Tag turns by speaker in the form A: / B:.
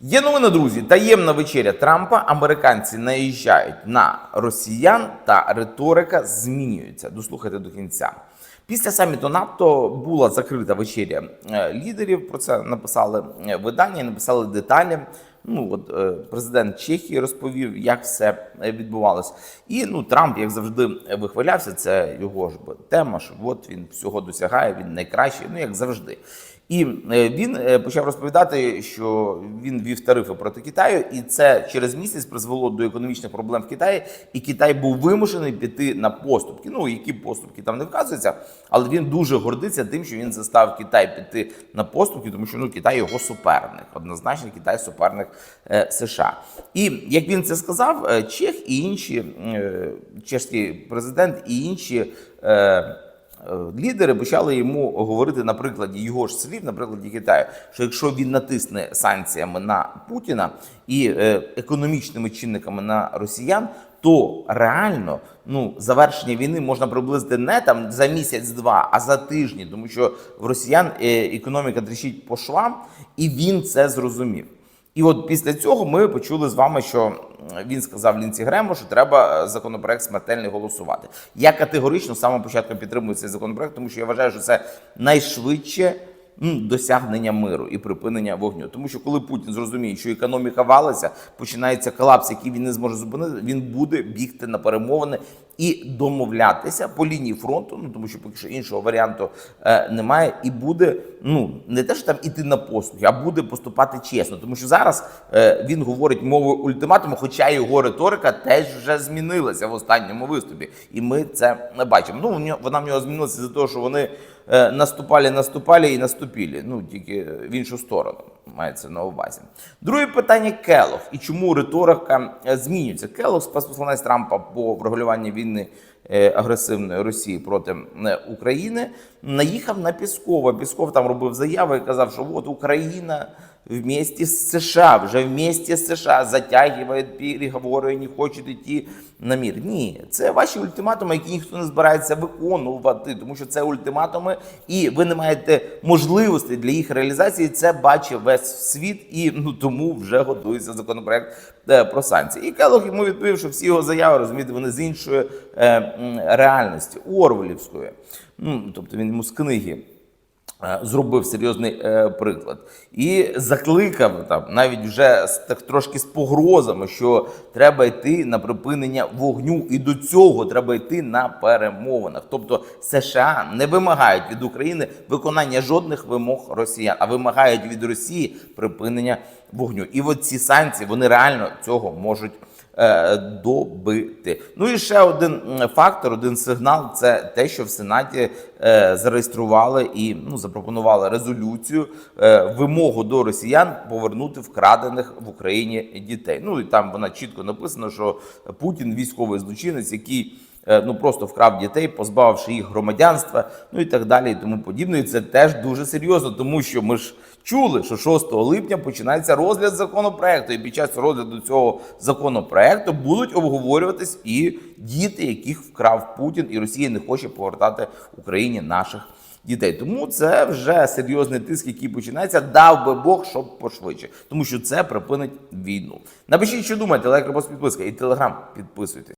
A: Є новина, друзі. Таємна вечеря Трампа. Американці наїжджають на росіян, та риторика змінюється. Дослухайте до кінця. Після саміту НАТО була закрита вечеря е, лідерів. Про це написали е, видання, написали деталі. Ну от е, президент Чехії розповів, як все відбувалось. І ну Трамп, як завжди, вихвалявся. Це його ж тема. Що от він всього досягає, він найкращий. Ну як завжди. І е, він е, почав розповідати, що він вів тарифи проти Китаю, і це через місяць призвело до економічних проблем в Китаї. І Китай був вимушений піти на поступки. Ну які поступки там не вказуються, але він дуже гордиться тим, що він застав Китай піти на поступки, тому що ну Китай його суперник. Однозначно, Китай суперник е, США. І як він це сказав, Чех і інші чешський президент і інші. Е, Лідери почали йому говорити на прикладі його ж слів, на прикладі Китаю, що якщо він натисне санкціями на Путіна і е, економічними чинниками на росіян, то реально ну завершення війни можна приблизити не там за місяць-два, а за тижні, тому що в росіян е, економіка тріщить по швам, і він це зрозумів. І от після цього ми почули з вами, що він сказав Лінці Грему, що треба е, законопроект смертельний голосувати. Я категорично з самого початку підтримую цей законопроект, тому що я вважаю, що це найшвидше досягнення миру і припинення вогню. Тому що коли Путін зрозуміє, що економіка валиться, починається колапс, який він не зможе зупинити, він буде бігти на перемовини і домовлятися по лінії фронту, ну тому що поки що іншого варіанту е, немає, і буде ну не те, що там іти на послуги, а буде поступати чесно. Тому що зараз е, він говорить мовою ультиматуму, хоча його риторика теж вже змінилася в останньому виступі, і ми це не бачимо. Ну вона в нього змінилася за того, що вони наступали, наступали і наступили. Ну тільки в іншу сторону мається на увазі. Друге питання Келох. І чому риторика е, змінюється? Келох, спецпосланець Трампа по врегулюванню війни е, агресивної Росії проти е, України, наїхав на Піскова. Пісков там робив заяви і казав, що от Україна вместе з США, вже вместе з США затягує переговори не хоче йти на мір. Ні, це ваші ультиматуми, які ніхто не збирається виконувати, тому що це ультиматуми, і ви не маєте можливості для їх реалізації. Це бачив весь світ, і ну тому вже готується законопроект е, про санкції. І Келох йому відповів, що всі його заяви розумієте, вони з іншої е, реальності, Орвелівської. Ну тобто він йому з книги зробив серйозний е, приклад і закликав там навіть вже з так трошки з погрозами, що треба йти на припинення вогню, і до цього треба йти на перемовинах. Тобто США не вимагають від України виконання жодних вимог росіян, а вимагають від Росії припинення вогню. І от ці санкції вони реально цього можуть е, добити. Ну і ще один фактор, один сигнал це те, що в Сенаті е, зареєстрували і ну, запропонували резолюцію е, вимогу до росіян повернути вкрадених в Україні дітей. Ну і там вона чітко написано, що Путін військовий злочинець, який. Е, Ну просто вкрав дітей, позбавивши їх громадянства, ну і так далі, і тому подібне. І це теж дуже серйозно, тому що ми ж чули, що 6 липня починається розгляд законопроекту, і під час розгляду цього законопроекту будуть обговорюватись і діти, яких вкрав Путін, і Росія не хоче повертати Україні наших дітей. Тому це вже серйозний тиск, який починається. Дав би Бог, щоб пошвидше, тому що це припинить війну. Напишіть, що думаєте, лайк, репост, підписка і телеграм підписуйтесь.